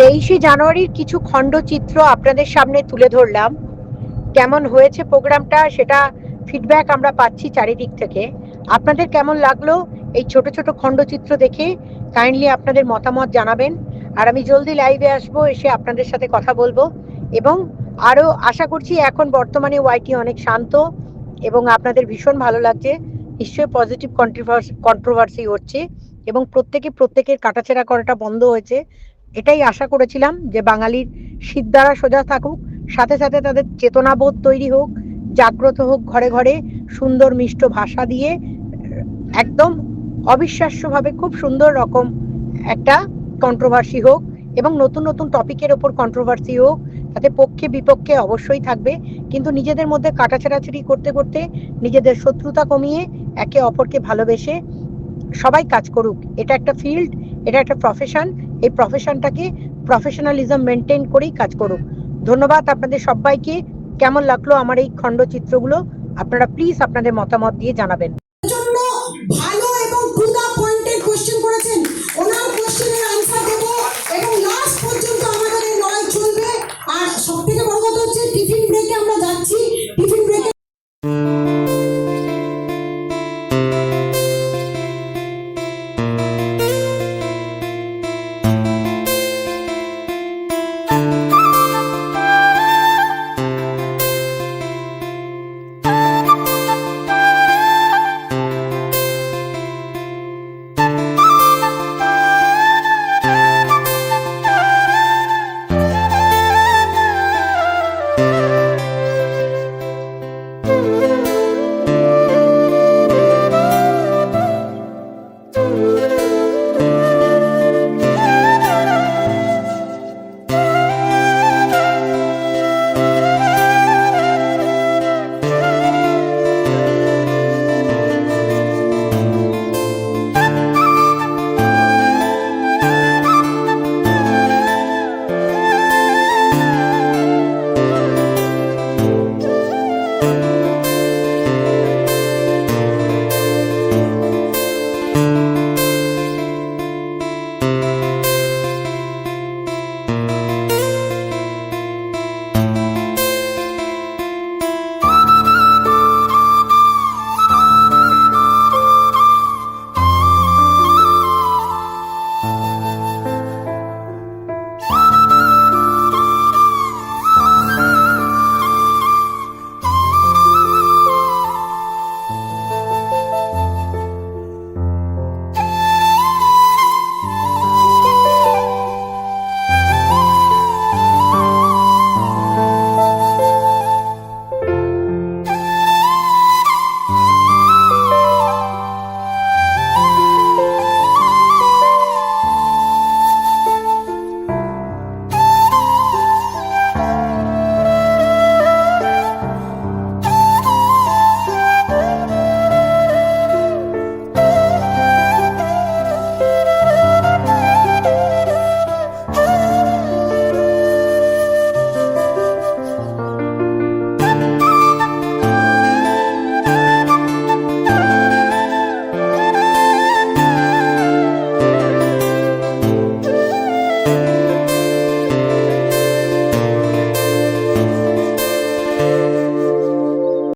তেইশে জানুয়ারির কিছু খণ্ডচিত্র আপনাদের সামনে তুলে ধরলাম। কেমন হয়েছে প্রোগ্রামটা সেটা ফিডব্যাক আমরা পাচ্ছি চারিদিক থেকে। আপনাদের কেমন লাগল এই ছোট ছোট খণ্ডচিত্র দেখে কাইন্ডলি আপনাদের মতামত জানাবেন। আর আমি জলদি লাইভে আসব, এসে আপনাদের সাথে কথা বলব। এবং আরও আশা করছি এখন বর্তমানে ওয়াইটি অনেক শান্ত এবং আপনাদের ভীষণ ভালো লাগছে। নিশ্চয়ই পজিটিভ কন্ট্রোভার্সি হচ্ছে এবং প্রত্যেকে প্রত্যেকের কাটাছেড়া করাটা বন্ধ হয়েছে। এটাই আশা করেছিলাম যে বাঙালির সিদ্ধারা সোজা থাকুক, সাথে সাথে তাদের চেতনাবোধ তৈরি হোক, জাগ্রত হোক ঘরে ঘরে, সুন্দর মিষ্ট ভাষা দিয়ে, একদম অবিশ্বাস্যভাবে খুব সুন্দর রকম একটা কন্ট্রোভার্সি হোক এবং নতুন নতুন টপিকের ওপর কন্ট্রোভার্সি হোক, তাতে পক্ষে বিপক্ষে অবশ্যই থাকবে। কিন্তু নিজেদের মধ্যে কাটাছেড়াছড়ি করতে করতে নিজেদের শত্রুতা কমিয়ে একে অপরকে ভালোবেসে সবাই কাজ করুক। এটা একটা ফিল্ড এটা একটা প্রফেশন এই প্রফেশনটাকে প্রফেশনালিজম মেনটেন করেই কাজ করুক। ধন্যবাদ আপনাদের সবাইকে। কেমন লাগল আমার এই খণ্ডচিত্রগুলো আপনারা প্লিজ আপনাদের মতামত দিয়ে জানাবেন।